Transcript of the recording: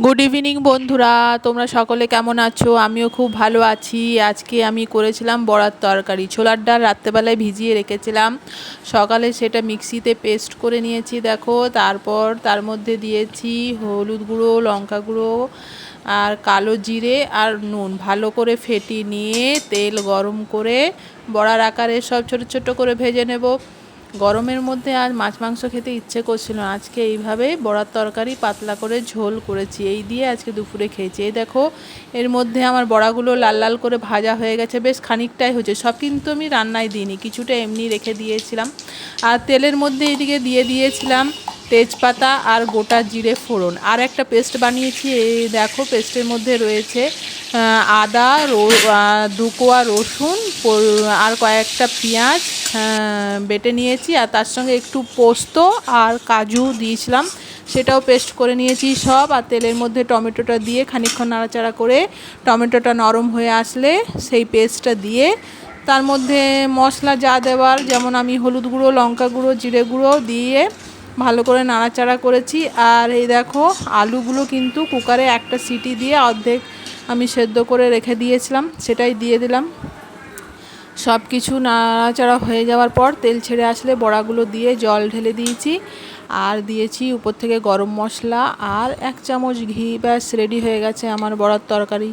Good evening বন্ধুরা। তোমরা সকলে কেমন আছো? আমিও খুব ভালো আছি। আজকে আমি করেছিলাম বড়ার তরকারি। ছোলার ডাল রাত্রেবেলায় ভিজিয়ে রেখেছিলাম। সকালে সেটা মিক্সিতে পেস্ট করে নিয়েছি, দেখো। তারপর তার মধ্যে দিয়েছি হলুদ গুঁড়ো, লঙ্কা গুঁড়ো আর কালো জিরে আর নুন। ভালো করে ফেটিয়ে নিয়ে তেল গরম করে বড়ার আকারে সব ছোট ছোট করে ভেজে নেব। গরমের মধ্যে আর মাছ, মাংস খেতে ইচ্ছে করছিল। আজকে এইভাবে বড়ার তরকারি পাতলা করে ঝোল করেছি। এই দিয়ে আজকে দুপুরে খেয়েছি। এই দেখো, এর মধ্যে আমার বড়াগুলো লাল লাল করে ভাজা হয়ে গেছে। বেশ খানিকটাই হয়েছে। সব কিন্তু আমি রান্নায় দিইনি। কিছুটা এমনি রেখে দিয়েছিলাম। আর তেলের মধ্যে এদিকে দিয়ে দিয়েছিলাম তেজপাতা আর গোটা জিরে ফোড়ন। আর একটা পেস্ট বানিয়েছি। এই দেখো, পেস্টের মধ্যে রয়েছে আদা, রো দু কোয়া রসুন আর কয়েকটা পেঁয়াজ বেটে নিয়েছি আর তার সঙ্গে একটু পোস্ত আর কাজু দিয়েছিলাম। সেটাও পেস্ট করে নিয়েছি সব আর তেলের মধ্যে টমেটোটা দিয়ে খানিকক্ষণ নাড়াচাড়া করে টমেটোটা নরম হয়ে আসলে সেই পেস্টটা দিয়ে তার মধ্যে মশলা যা দেওয়ার, যেমন আমি হলুদ গুঁড়ো, লঙ্কা গুঁড়ো, জিরে গুঁড়ো দিয়ে ভালো করে নাড়াচাড়া করেছি। আর এই দেখো, আলুগুলো কিন্তু কুকারে একটা সিটি দিয়ে অর্ধেক আমি সেদ্ধ করে রেখে দিয়েছিলাম, সেটাই দিয়ে দিলাম। সব কিছু নাড়াচাড়া হয়ে যাওয়ার পর তেল ছেড়ে আসলে বড়াগুলো দিয়ে জল ঢেলে দিয়েছি। আর দিয়েছি উপর থেকে গরম মশলা আর এক চামচ ঘি, ব্যাস রেডি হয়ে গেছে আমার বড়ার তরকারি।